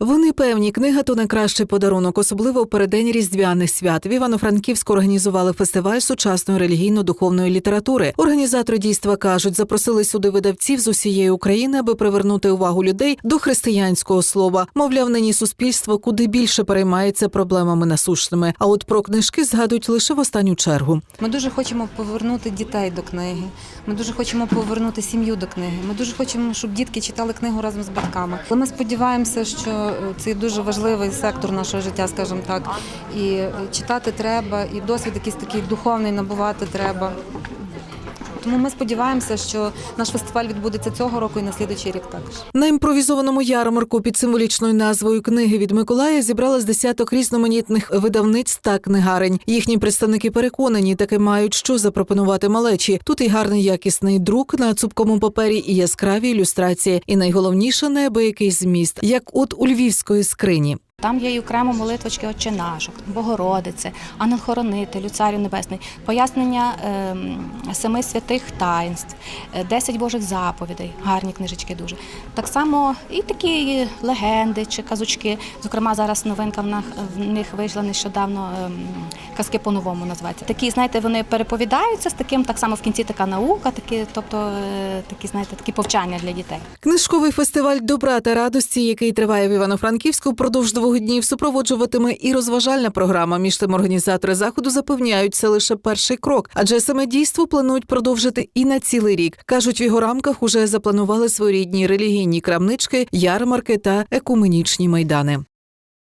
Вони певні, книга то найкращий подарунок, особливо в переддень різдвяних свят. В Івано-Франківську організували фестиваль сучасної релігійно-духовної літератури. Організатори дійства кажуть, запросили сюди видавців з усієї України, аби привернути увагу людей до християнського слова. Мовляв, нині суспільство куди більше переймається проблемами насущними. А от про книжки згадують лише в останню чергу. Ми дуже хочемо повернути дітей до книги. Ми дуже хочемо повернути сім'ю до книги. Ми дуже хочемо, щоб дітки читали книгу разом з батьками. Але ми сподіваємося, що е, це дуже важливий сектор нашого життя, скажімо так. І е, читати треба, і досвід якийсь такий духовний набувати треба. Тому ми сподіваємося, що наш фестиваль відбудеться цього року і на слідуючий рік також. На імпровізованому ярмарку під символічною назвою книги від Миколая зібрали з десяток різноманітних видавництв та книгарень. Їхні представники переконані, таки мають що запропонувати малечі. Тут і гарний якісний друк на цупкому папері, і яскраві ілюстрації, і найголовніше неабиякий зміст, як от у львівської скрині. Там є й окремо молитвочки Отче наших, Богородице, Ангел-Хоронителю, Царю Небесний, пояснення ем, семи святих таїнств, е, 10 Божих заповідей, гарні книжечки дуже. Так само і такі легенди чи казочки. Зокрема, зараз новинка в них, вийшла нещодавно ем, казки по-новому називається. Такі, знаєте, вони переповідаються з таким, так само в кінці така наука, такі, тобто е, такі, знаєте, такі повчання для дітей. Книжковий фестиваль добра та радості, який триває в Івано-Франківську, впродовж двох днів супроводжуватиме і розважальна програма. Між тим організатори заходу запевняють, це лише перший крок, адже саме дійство планують продовжити і на цілий рік. кажуть, в його рамках уже запланували своєрідні релігійні крамнички, ярмарки та екуменічні майдани.